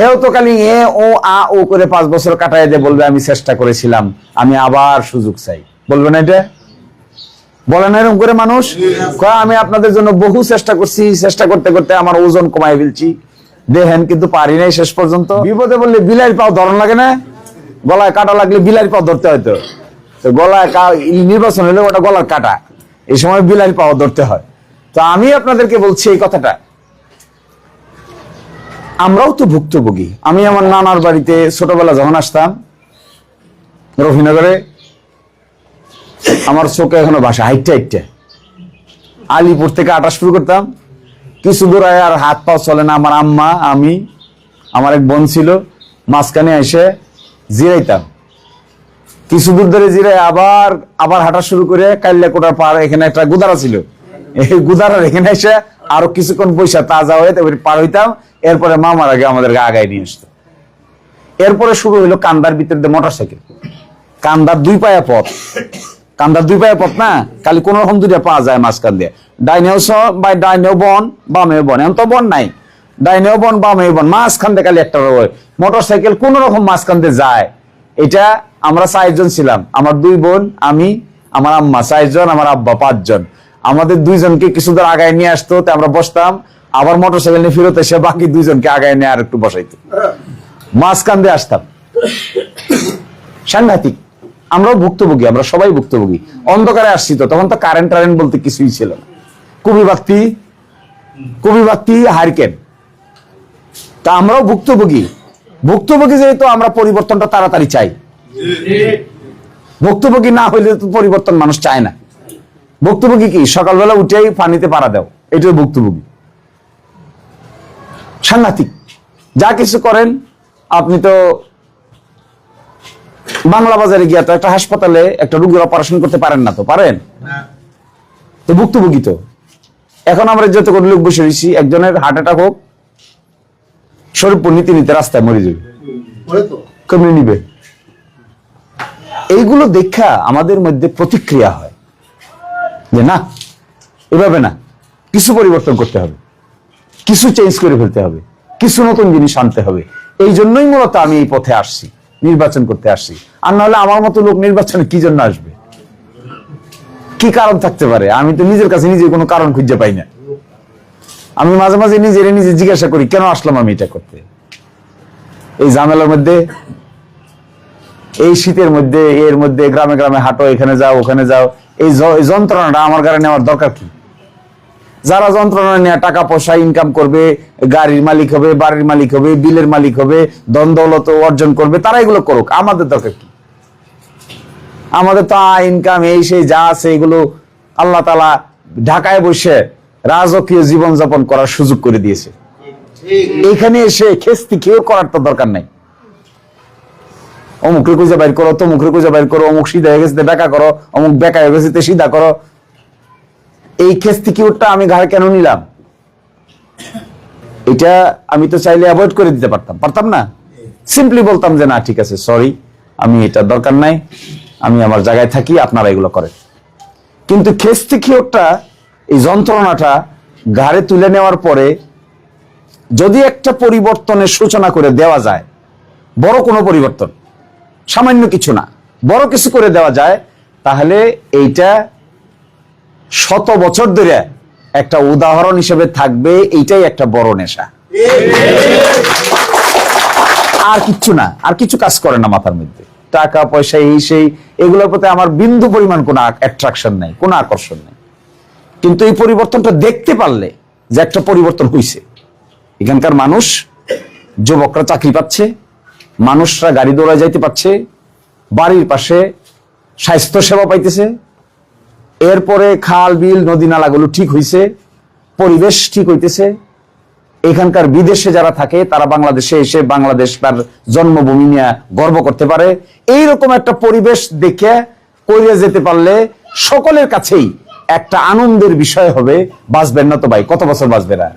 হেও তো খালি এ, ও, আ, ও করে পাঁচ বছর কাটায় দিয়ে বলবে, আমি চেষ্টা করেছিলাম। আমি আবার সুযোগ চাই। বলবে না এটা? বলে না এরকম করে মানুষ? আমি আপনাদের জন্য বহু চেষ্টা করছি, চেষ্টা করতে করতে আমার ওজন কমাই ফেলছি। দেখেন, কিন্তু পারি নাই শেষ পর্যন্ত। বিপদে বললে বিলাইয়ের পাও ধরন লাগে না? গলায় কাটা লাগলে বিলাইয়ের পাও ধরতে হয়তো তো। গলায় নির্বাচন হলে ওটা গলার কাটা। এই সময় বিলাইয়ের পাও ধরতে হয়। তো আমি আপনাদেরকে বলছি এই কথাটা। আমরাও তো ভুক্তভোগী। আমি আমার নানার বাড়িতে ছোটবেলা যখন আসতাম, রফিনগরে, আমার চোখে এখনও ভাষা হাইটটা হাইটটা। আলিপুর থেকে আটা শুরু করতাম। কিছু দূর আর হাত পা চলে না, আমার আম্মা, আমি, আমার এক বোন ছিল। মাঝখানে এসে জিরাইতাম। কিছু দূর ধরে জিরাই আবার আবার হাঁটা শুরু করে কাল্লা কোটার পার এখানে একটা গুদারা ছিল। এই গুদারার এখানে এসে আরও কিছুক্ষণ পয়সা তাজা হয়ে তারপরে পার হইতাম। এরপরে মামার আগে আমাদেরকে আগায় নিয়ে আসতো। এরপরে শুরু হইল কান্দার ভিতর মোটর সাইকেল কান্দার দুই পায়া পথ। কান্দার দুই পায়া পথ না? খালি কোন রকম দুইটা পাওয়া যায় মাঝখান দিয়ে। ডাইনেও বা ডাইনেও বন, বামেও বন। এখন তো বন নাই। ডাইনেও বন, বামেও বন। মাঝখান দিয়ে খালি একটা মোটর সাইকেল কোন রকম মাঝখান দিয়ে যায়। এটা আমরা চারজন ছিলাম। আমার দুই বোন, আমি, আমার আম্মা। চারজন, আমার আব্বা, পাঁচজন। আমাদের দুইজনকে কিছু দূর আগায় নিয়ে আসতো। তো আমরা বসতাম। আবার মোটর সাইকেল নিয়ে ফেরত এসে বাকি দুইজনকে আগায় নিয়ে আর একটু বসাইতো। মাঝখান দিয়ে আসতাম। সাংঘাতিক। আমরাও ভুক্তভোগী, আমরা সবাই ভুক্তভোগী। অন্ধকারে আসছি তো, তখন তো কারেন্ট টারেন্ট বলতে কিছুই ছিল না। কবি বাত্তি কবি তা আমরাও ভুক্তভোগী। ভুক্তভোগী যেহেতু আমরা পরিবর্তনটা তাড়াতাড়ি চাই। ভুক্তভোগী না হইলে তো পরিবর্তন মানুষ চায় না। ভুক্তভোগী কি? সকালবেলা উঠেই পানিতে পাড়া দাও। এটাই ভুক্তভোগী। সাংঘাতিক। যা কিছু করেন আপনি তো বাংলা বাজারে গিয়া তো একটা হাসপাতালে একটা রোগীর অপারেশন করতে পারেন না তো পারেন? তো ভুক্তভোগী তো। এখন আমরা যত করে লোক বসে রয়েছি একজনের হার্ট অ্যাটাক হোক শরীর নীতি নিতে রাস্তায় মরে যাবে। কমিয়ে নিবে। এইগুলো দেখা আমাদের মধ্যে প্রতিক্রিয়া হয়। যে না এভাবে না কিছু পরিবর্তন করতে হবে। কিছু চেঞ্জ করে ফেলতে হবে, কিছু নতুন জিনিস আনতে হবে। এই জন্যই মূলত আমি এই পথে আসছি, নির্বাচন করতে আসছি। আর নাহলে আমার মতো লোক নির্বাচনে কি জন্য আসবে? কি কারণ থাকতে পারে? আমি তো নিজের কাছে নিজে কোনো কারণ খুঁজে পাই না। আমি মাঝে মাঝে নিজের নিজে জিজ্ঞাসা করি, কেন আসলাম আমি এটা করতে? এই ঝামেলার মধ্যে, এই শীতের মধ্যে, এর মধ্যে, গ্রামে গ্রামে হাঁটো, এখানে যাও, ওখানে যাও, এই যন্ত্রণাটা আমার কারণে আমার দরকার কি? যারা যন্ত্রণা নেওয়া টাকা পয়সা ইনকাম করবে, গাড়ির মালিক হবে, বাড়ির মালিক হবে, বিলের মালিক হবে দন দৌলত অর্জন করবে, তারা এগুলো করুক। আমাদের দরকার কি? আমাদের তো ইনকাম এই সেই যা আছে, এগুলো আল্লাহ তালা ঢাকায় বসে রাজকীয় জীবন যাপন করার সুযোগ করে দিয়েছে। এখানে এসে খেস্তি খেয়েও করার তো দরকার নাই। অমুক রে খুঁজে বাইর করো তমুক রে খুঁজে বাইর করো, অমুক সিধা হয়ে গেছে বেকা করো, অমুক বেকা হয়ে গেছে সিধা করো। এই খেস্তি কিউরটা আমি ঘাড়ে কেন নিলাম? এটা আমি তো চাইলে অ্যাভয়েড করে দিতে পারতাম। পারতাম না? সিম্পলি বলতাম যে, না, ঠিক আছে সরি আমি এটা দরকার নাই, আমি আমার জায়গায় থাকি, আপনারা এগুলো করেন। কিন্তু খেস্তি কিওরটা এই যন্ত্রণাটা ঘাড়ে তুলে নেওয়ার পরে যদি একটা পরিবর্তনের সূচনা করে দেওয়া যায়, বড় কোনো পরিবর্তন, সামান্য কিছু না, বড় কিছু করে দেওয়া যায়, তাহলে এইটা শত বছর ধরে একটা উদাহরণ হিসেবে থাকবে, এইটাই একটা বড় নেশা। আর কিচ্ছু না, আর কিছু কাজ করে না মাথার মধ্যে। টাকা, পয়সা, এই সেই, এগুলোর প্রতি আমার বিন্দু পরিমাণ কোনো অ্যাট্রাকশন নাই, কোনো আকর্ষণ নাই। কিন্তু এই পরিবর্তনটা দেখতে পারলে যে একটা পরিবর্তন হইছে। এখানকার মানুষ, যুবকরা চাকরি পাচ্ছে, মানুষরা গাড়ি দৌড়ায় যাইতে পারছে, বাড়ির পাশে স্বাস্থ্য সেবা পাইতেছে এরপরে খাল, বিল, নদী, নালাগুলো ঠিক হইছে, পরিবেশ ঠিক হইতেছে। এখানকার বিদেশে যারা থাকে, তারা বাংলাদেশে এসে বাংলাদেশ তার জন্মভূমি নিয়ে গর্ব করতে পারে। এইরকম একটা পরিবেশ দেখে করিয়ে যেতে পারলে সকলের কাছেই একটা আনন্দের বিষয় হবে। বাঁচবেন না তো ভাই, কত বছর বাঁচবে না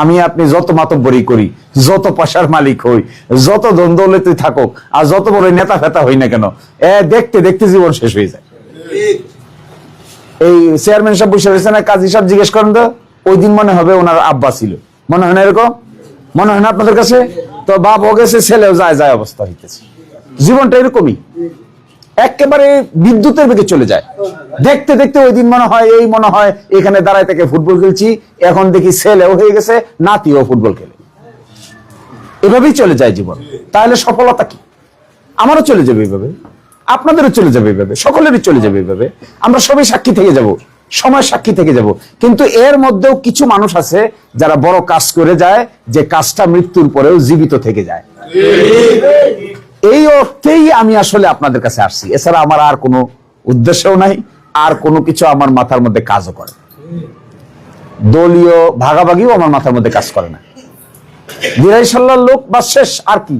আমি, আপনি যত মাতব্বরি করি, যত পয়সার মালিক হই, যত দ্বন্দ্বলে থাকুক, আর যত বড় নেতা ফেতা হই না কেন, এ দেখতে দেখতে জীবন শেষ হয়ে যায়। এই চেয়ারম্যান সাহেব বসে রয়েছে না কাজী সাহেব জিজ্ঞেস করেন তো, ওই দিন মনে হবে ওনার আব্বা ছিল। মনে হয় না এরকম? মনে হয় না আপনাদের কাছে? তো বাপও গেছে, ছেলেও যায় যায় অবস্থা হইতেছে। জীবনটা এরকমই। একেবারে বিদ্যুতের বেগে চলে যায়। দেখতে দেখতে ওই দিন মনে হয়, এই মনে হয়, এখানে দাঁড়ায় থেকে ফুটবল খেলছি, এখন দেখি ছেলেও হয়ে গেছে, নাতিও ফুটবল খেলে। এভাবেই চলে যায় জীবন। তাহলে সফলতা কি? আমারও চলে যাবে এইভাবে আপনাদেরও চলে যাবে এইভাবে সকলেরই চলে যাবে এইভাবে আমরা সবাই সাক্ষী থেকে যাব, সময় সাক্ষী থেকে যাব। কিন্তু এর মধ্যেও কিছু মানুষ আছে যারা বড় কাজ করে যায়, যে কাজটা মৃত্যুর পরেও জীবিত থেকে যায়। এই অর্থেই আমি আসলে আপনাদের কাছে আসছি। এছাড়া আমার আর কোনো উদ্দেশ্যও নাই, আর কোনো কিছু আমার মাথার মধ্যে কাজও করে দলীয় ভাগাভাগিও আমার মাথার মধ্যে কাজ করে না। দিরাই সাল্লার লোক বা শেষ আর কি?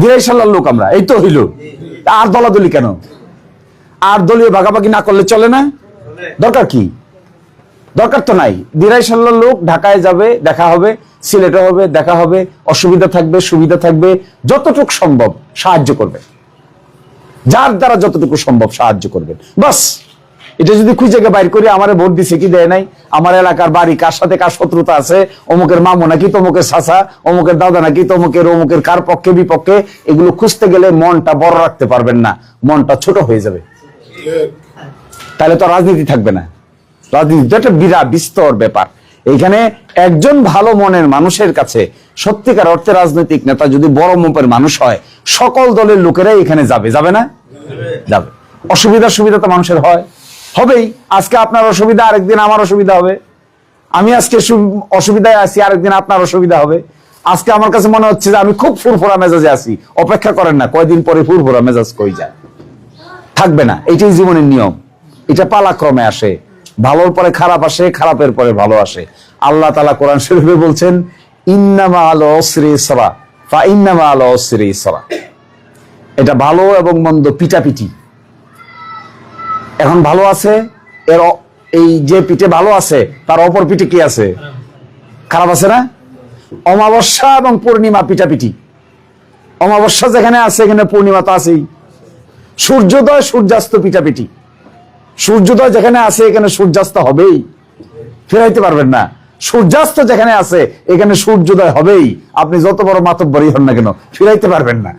দিরাই সাল্লার লোক আমরা, এই তো হইল। আর দলাদলি কেন? আর দলীয় ভাগাভাগি না করলে চলে না? দরকার কি? দরকার তো নাই। দিরাই সাল্লার লোক ঢাকায় যাবে, দেখা হবে, সিলেটে হবে, দেখা হবে, অসুবিধা থাকবে, সুবিধা থাকবে, যতটুকু সম্ভব সাহায্য করবে। যার দ্বারা যতটুকু সম্ভব সাহায্য করবেন বাস। এটা যদি খুঁজে বাইর করে, আমার ভোট দিছে কি দেয় নাই? আমার এলাকার বাড়ি কার সাথে কার শত্রুতা আছে? অমুকের মামু নাকি তমুকের চাচা, অমুকের দাদা নাকি তমুকের, অমুকের কার পক্ষে, বিপক্ষে? এগুলো খুঁজতে গেলে মনটা বড় রাখতে পারবেন না, মনটা ছোট হয়ে যাবে। তাহলে তো রাজনীতি থাকবে না। রাজনীতি তো একটা বিরাট বিস্তর ব্যাপার। এইখানে একজন ভালো মনের মানুষের কাছে সত্যিকার অর্থে রাজনৈতিক নেতা যদি বড় মাপের মানুষ হয়, সকল দলের লোকেরাই এখানে যাবে যাবে না? যাবে। অসুবিধা সুবিধা তো মানুষের হয়। হবেই। আজকে আপনার অসুবিধা, আরেকদিন আমার অসুবিধা হবে। আমি আজকে অসুবিধায় আছি, আরেকদিন আপনার অসুবিধা হবে। আজকে আমার কাছে মনে হচ্ছে যে আমি খুব ফুরফুরা মেজাজে আছি। অপেক্ষা করেন না, কয়দিন পরে ফুরফুরা মেজাজ কই যায়? থাকবে না, এটাই জীবনের নিয়ম। এটা পালাক্রমে আসে। ভালোর পরে খারাপ আসে, খারাপের পরে ভালো আসে। আল্লাহ তালা কোরআন শরীফে বলছেন, ইন্নামা আলো অশ্রী সরা ইন্নামা আলো অশ্রী সরা এটা ভালো এবং মন্দ পিটাপিটি। এখন ভালো আছে? এর এই যে পিঠে ভালো আছে, তার অপর পিঠে কি আছে? খারাপ আছে না? অমাবস্যা এবং পূর্ণিমা পিটাপিটি অমাবস্যা যেখানে আছে, এখানে পূর্ণিমা তো আছেই। সূর্যোদয়, সূর্যাস্ত পিটাপিটি সূর্যোদয় যেখানে আছে, এখানে সূর্যাস্ত হবেই। ফেরাইতে পারবেন না। সূর্যাস্ত যেখানে আছে, এখানে সূর্যোদয় হবেই। আপনি যত বড় মাতব্বরই হন না কেন, ফিরাইতে পারবেন না।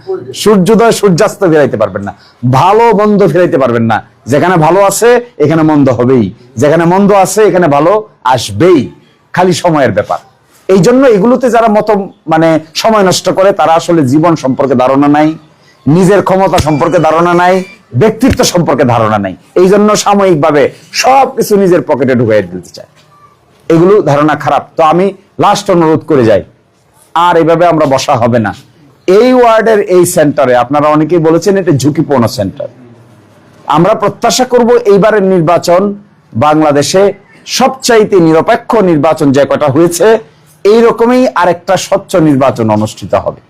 সূর্যোদয়, সূর্যাস্ত ফিরাইতে পারবেন না। ভালো, মন্দ ফিরাইতে পারবেন না। যেখানে ভালো আছে, এখানে মন্দ হবেই। যেখানে মন্দ আছে, এখানে ভালো আসবেই। খালি সময়ের ব্যাপার। এই জন্য এগুলোতে যারা মত মানে সময় নষ্ট করে, তারা আসলে জীবন সম্পর্কে ধারণা নাই, নিজের ক্ষমতা সম্পর্কে ধারণা নাই, ব্যক্তিত্ব সম্পর্কে ধারণা নাই। এই জন্য সাময়িকভাবে সবকিছু নিজের পকেটে ঢুকাই দিতে চায়। এগুলো ধারণা খারাপ। তো আমি লাস্ট অনুরোধ করে যাই। আর এইভাবে আমরা বসা হবে না। এই ওয়ার্ডের এই সেন্টারে আপনারা অনেকেই বলেছেন এটা ঝুঁকিপূর্ণ সেন্টার আমরা প্রত্যাশা করব এইবারের নির্বাচন বাংলাদেশে সবচাইতে নিরপেক্ষ নির্বাচন যে কটা হয়েছে এই রকমই আরেকটা স্বচ্ছ নির্বাচন অনুষ্ঠিত হবে।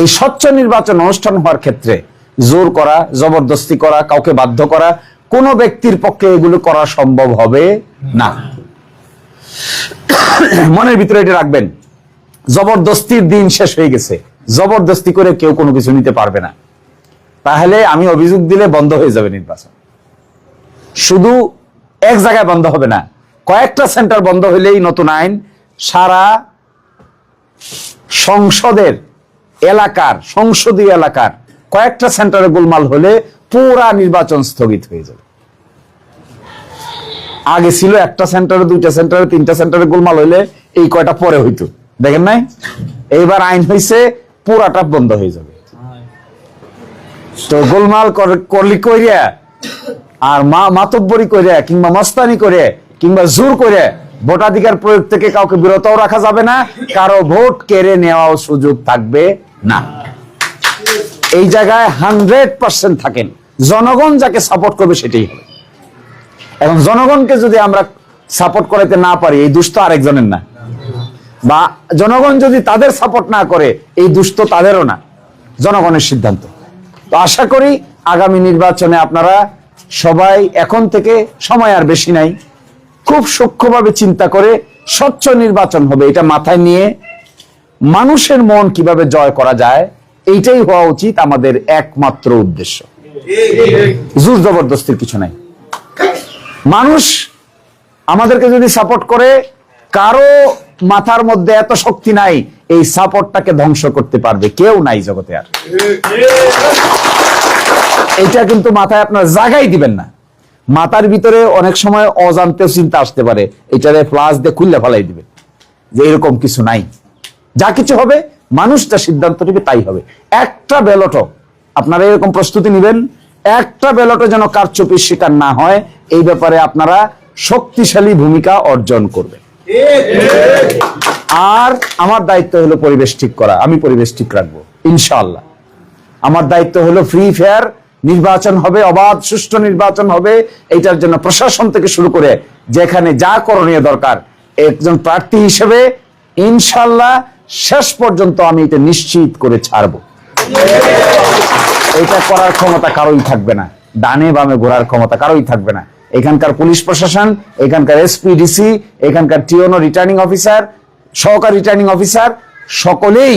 এই স্বচ্ছ নির্বাচন অনুষ্ঠান হওয়ার ক্ষেত্রে জোর করা, জবরদস্তি করা, কাউকে বাধ্য করা, কোন ব্যক্তির পক্ষে এগুলো করা সম্ভব হবে না। মনের ভিতরে এটা রাখবেন, জবরদস্তির দিন শেষ হয়ে গেছে। জবরদস্তি করে কেউ কোনো কিছু নিতে পারবে না। তাহলে আমি অভিযোগ দিলে বন্ধ হয়ে যাবে নির্বাচন। শুধু এক জায়গায় বন্ধ হবে না, কয়েকটা সেন্টার বন্ধ হলেই নতুন আইন সারা সংসদের এলাকার, সংসদীয় এলাকার কয়েকটা সেন্টারে গোলমাল হলে পুরা নির্বাচন স্থগিত হয়ে যাবে। আগে ছিল একটা সেন্টারে, দুইটা সেন্টারে, তিনটা সেন্টারে গোলমাল হইলে এই কয়টা পরে হইতো। দেখেন নাই? এইবার আইন হয়েছে পুরাটা বন্ধ হয়ে যাবে। তো গোলমাল করলি কইরা, আর মা, মাতব্বরি করে কিংবা মস্তানি করে কিংবা জোর করে ভোটাধিকার প্রয়োগ থেকে কাউকে বিরতও রাখা যাবে না, কারও ভোট কেড়ে নেওয়াও সুযোগ থাকবে না। এই জায়গায় হান্ড্রেড পার্সেন্ট থাকেন। জনগণ যাকে সাপোর্ট করবে সেটাই হবে। এখন জনগণকে যদি আমরা সাপোর্ট করাতে না পারি, এই দুষ্ট আরেকজনের না। বা জনগণ যদি তাদের সাপোর্ট না করে, এই দুষ্ট তাদেরও না। জনগণের সিদ্ধান্ত। তো আশা করি আগামী নির্বাচনে আপনারা সবাই এখন থেকে সময় আর বেশি নাই, খুব সূক্ষ্মভাবে চিন্তা করে স্বচ্ছ নির্বাচন হবে, এটা মাথায় নিয়ে মানুষের মন কীভাবে জয় করা যায়, এইটাই হওয়া উচিত আমাদের একমাত্র উদ্দেশ্য। জোর জবরদস্তির কিছু নাই। মানুষ আমাদেরকে যদি সাপোর্ট করে, কারও মাথার মধ্যে এত শক্তি নাই এই সাপোর্টটাকে ধ্বংস করতে পারবে। কেউ নাই জগতে আর। এটা কিন্তু মাথায় আপনার জাগাই দিবেন না। মাথার ভিতরে অনেক সময় অজান্তে চিন্তা আসতে পারে। এটারে ফ্লাস দিয়ে খুললে ফেলাই দিবে যে এরকম কিছু নাই। যা কিছু হবে মানুষটা সিদ্ধান্ত নেবে তাই হবে। একটা ব্যালটও আপনারা এরকম প্রস্তুতি নেবেন। একটা ব্যালটও যেন কারচুপির শিকার না হয়, এই ব্যাপারে আপনারা শক্তিশালী ভূমিকা অর্জন করবেন। আর আমার দায়িত্ব হলো পরিবেশ ঠিক করা, আমি পরিবেশ ঠিক রাখব, ইনশাআল্লাহ। আমার দায়িত্ব হলো ফ্রি ফেয়ার নির্বাচন হবে, অবাধ, সুষ্ঠু নির্বাচন হবে, এইটার জন্য প্রশাসন থেকে শুরু করে যেখানে যা করণীয় দরকার, একজন প্রার্থী হিসেবে ইনশাল্লাহ শেষ পর্যন্ত আমি এটা নিশ্চিত করে ছাড়বো। এটা করার ক্ষমতা কারোই থাকবে না, ডানে বামে ঘোরার ক্ষমতা কারোই থাকবে না। এখানকার পুলিশ প্রশাসন, এখানকার এসপিডিসি এখানকার টিওনো রিটার্নিং অফিসার, সহকারী রিটার্নিং অফিসার, সকলেই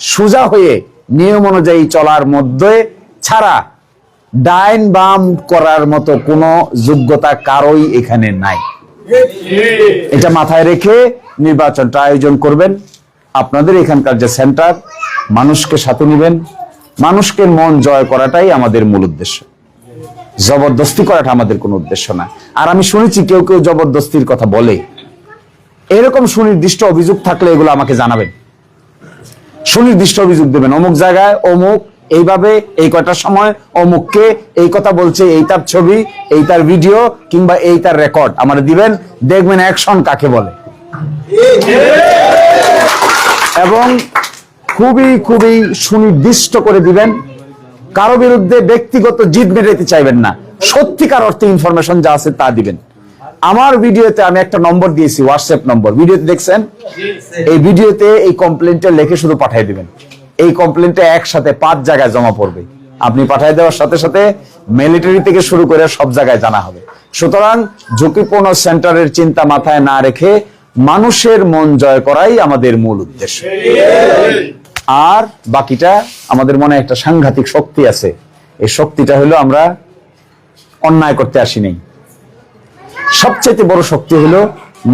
সোজা হয়ে নিয়ম অনুযায়ী চলার মধ্যে ছাড়া ডাইন বাম করার মতো কোনো যোগ্যতা কারোই এখানে নাই। এটা মাথায় রেখে নির্বাচনটা আয়োজন করবেন। আপনাদের এখানকার যে সেন্টার, মানুষকে সাথে নেবেন। মানুষকে মন জয় করাটাই আমাদের মূল উদ্দেশ্য। জবরদস্তি করাটা আমাদের কোনো উদ্দেশ্য না। আর আমি শুনেছি কেউ কেউ জবরদস্তির কথা বলে। এরকম সুনির্দিষ্ট অভিযোগ থাকলে এগুলো আমাকে জানাবেন। সুনির্দিষ্ট অভিযোগ দেবেন। অমুক জায়গায় অমুক, এইভাবে এই কয়টার সময় অমুককে এই কথা বলছে, এই তার ছবি, এই তার ভিডিও কিংবা এই তার রেকর্ড আমার দিবেন। দেখবেন অ্যাকশন কাকে বলে। এবং খুবই খুবই সুনির্দিষ্ট করে দিবেন। কারও বিরুদ্ধে ব্যক্তিগত জিদ মেটাইতে চাইবেন না। সত্যিকার অর্থে ইনফরমেশন যা আছে তা দিবেন। আমার ভিডিওতে আমি একটা নম্বর দিয়েছি হোয়াটসঅ্যাপ নম্বর। ভিডিওতে দেখছেন? এই ভিডিওতে এই কমপ্লেনটা লিখে শুধু পাঠিয়ে দিবেন। এই কমপ্লেনটা একসাথে পাঁচ জায়গায় জমা পড়বে। আপনি পাঠিয়ে দেওয়ার সাথে সাথে মিলিটারি থেকে শুরু করে সব জায়গায় জানা হবে। সুতরাং ঝুঁকিপূর্ণ সেন্টারের চিন্তা মাথায় না রেখে মানুষের মন জয় করাই আমাদের মূল উদ্দেশ্য। আর বাকিটা আমাদের মনে একটা সাংঘাতিক শক্তি আছে। এই শক্তিটা হলো আমরা অন্যায় করতে আসি নাই। সবচেয়ে বড় শক্তি হলো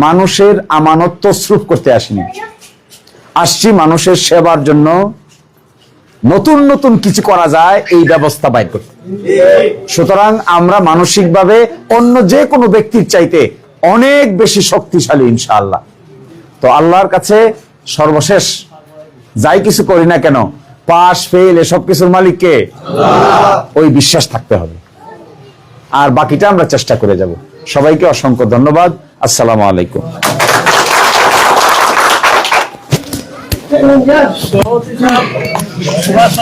মানুষের আমানত তসরুপ করতে আসিনি আসছি মানুষের সেবার জন্য। নতুন নতুন কিছু করা যায়, এই ব্যবস্থা বাইর করতে। সুতরাং আমরা মানসিকভাবে অন্য যে কোনো ব্যক্তির চাইতে অনেক বেশি শক্তিশালী, ইনশাআল্লাহ। তো আল্লাহর কাছে সর্বশেষ যাই কিছু করি না কেন পাশ ফেল এসব কিছুর মালিককে ওই বিশ্বাস থাকতে হবে। আর বাকিটা আমরা চেষ্টা করে যাব। সবাইকে অসংখ্য ধন্যবাদ। আসসালামু আলাইকুম। সুভাষ